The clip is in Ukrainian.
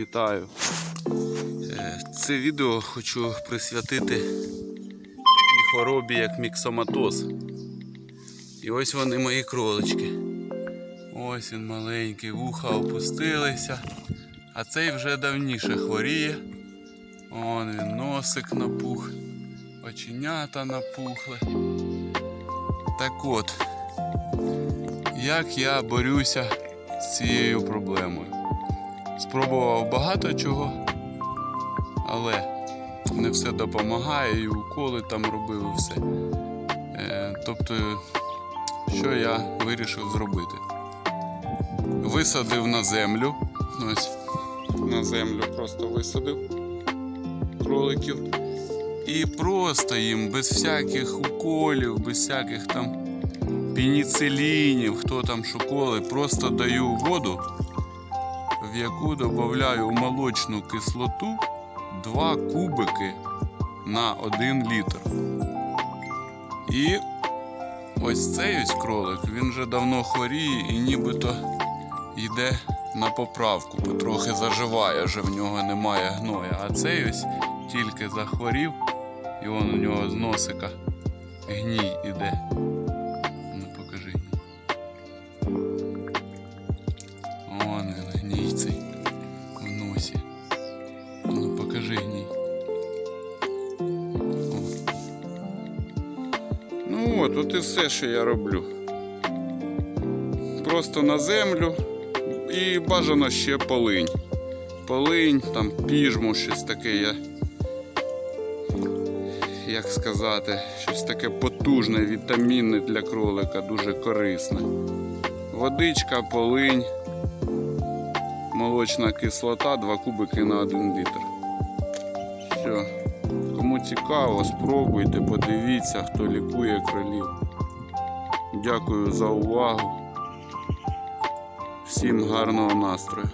Вітаю. Е, Це відео хочу присвятити такій хворобі, як міксоматоз. І ось вони мої кролички. Ось він маленький, вуха опустилися. А цей вже давніше хворіє. Он він носик напух, оченята напухли. Так от, як я борюся з цією проблемою. Спробував багато чого, але не все допомагає, і уколи там робив все. Е, тобто, що я вирішив зробити? Висадив на землю. Ось на землю просто висадив кроликів. І просто їм без всяких уколів, без всяких там пеніцилінів, хто там шоколи, просто даю воду, яку додаю молочну кислоту 2 кубики на 1 літр. І ось цей ось кролик, він вже давно хворіє і нібито йде на поправку, потрохи заживає, вже в нього немає гноя. А цей ось тільки захворів, і он у нього з носика гній іде. О. Ну от, от і все, що я роблю. Просто на землю і бажано ще полинь. Полинь, там піжму, щось таке я. Як сказати, щось таке потужне, вітамінне для кролика, дуже корисне. Водичка, полинь, молочна кислота, 2 кубики на 1 літр. Все. Кому цікаво, спробуйте, подивіться, хто лікує кролів. Дякую за увагу. Всім гарного настрою.